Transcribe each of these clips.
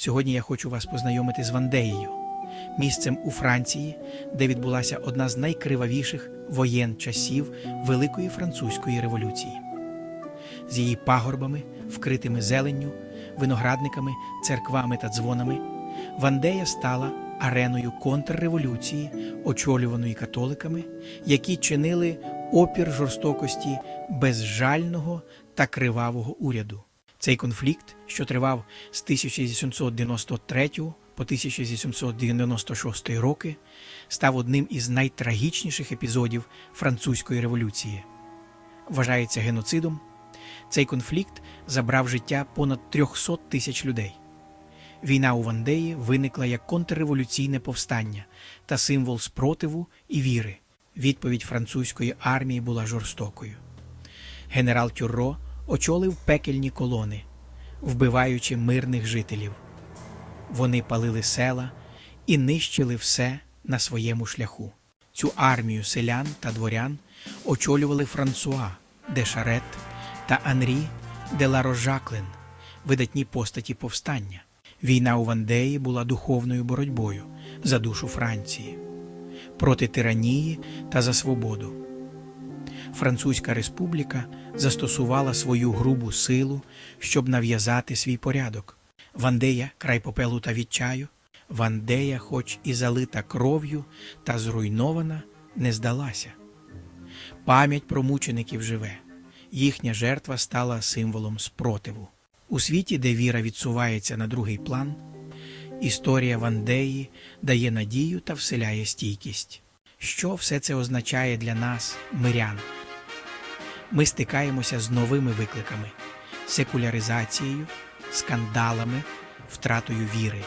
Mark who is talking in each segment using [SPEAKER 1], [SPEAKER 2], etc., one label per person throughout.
[SPEAKER 1] Сьогодні я хочу вас познайомити з Вандеєю, місцем у Франції, де відбулася одна з найкривавіших воєн часів Великої Французької революції. З її пагорбами, вкритими зеленню, виноградниками, церквами та дзвонами, Вандея стала ареною контрреволюції, очолюваної католиками, які чинили опір жорстокості безжального та кривавого уряду. Цей конфлікт, що тривав з 1893 по 1896 роки, став одним із найтрагічніших епізодів французької революції. Вважається геноцидом. Цей конфлікт забрав життя понад 300 тисяч людей. Війна у Вандеї виникла як контрреволюційне повстання та символ спротиву і віри. Відповідь французької армії була жорстокою. Генерал Тюрро очолив пекельні колони, вбиваючи мирних жителів. Вони палили села і нищили все на своєму шляху. Цю армію селян та дворян очолювали Франсуа де Шарет та Анрі де Ларожаклен, видатні постаті повстання. Війна у Вандеї була духовною боротьбою за душу Франції, проти тиранії та за свободу. Французька республіка застосувала свою грубу силу, щоб нав'язати свій порядок. Вандея, край попелу та відчаю, Вандея, хоч і залита кров'ю та зруйнована, не здалася. Пам'ять про мучеників живе, їхня жертва стала символом спротиву. У світі, де віра відсувається на другий план, історія Вандеї дає надію та вселяє стійкість. Що все це означає для нас, мирян? Ми стикаємося з новими викликами секуляризацією, скандалами, втратою віри.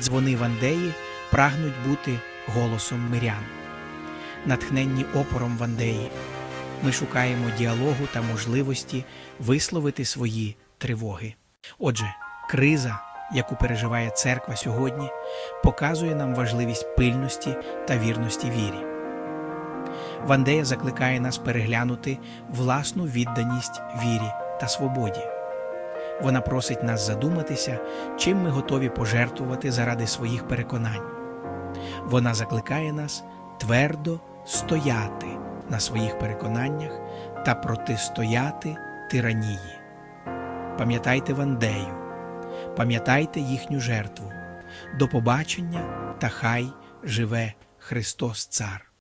[SPEAKER 1] Дзвони Вандеї прагнуть бути голосом мирян. Натхненні опором Вандеї. Ми шукаємо діалогу та можливості висловити свої тривоги. Отже, криза, яку переживає церква сьогодні, показує нам важливість пильності та вірності вірі. Вандея закликає нас переглянути власну відданість вірі та свободі. Вона просить нас задуматися, чим ми готові пожертвувати заради своїх переконань. Вона закликає нас твердо стояти на своїх переконаннях та протистояти тиранії. Пам'ятайте Вандею, пам'ятайте їхню жертву. До побачення та хай живе Христос Цар.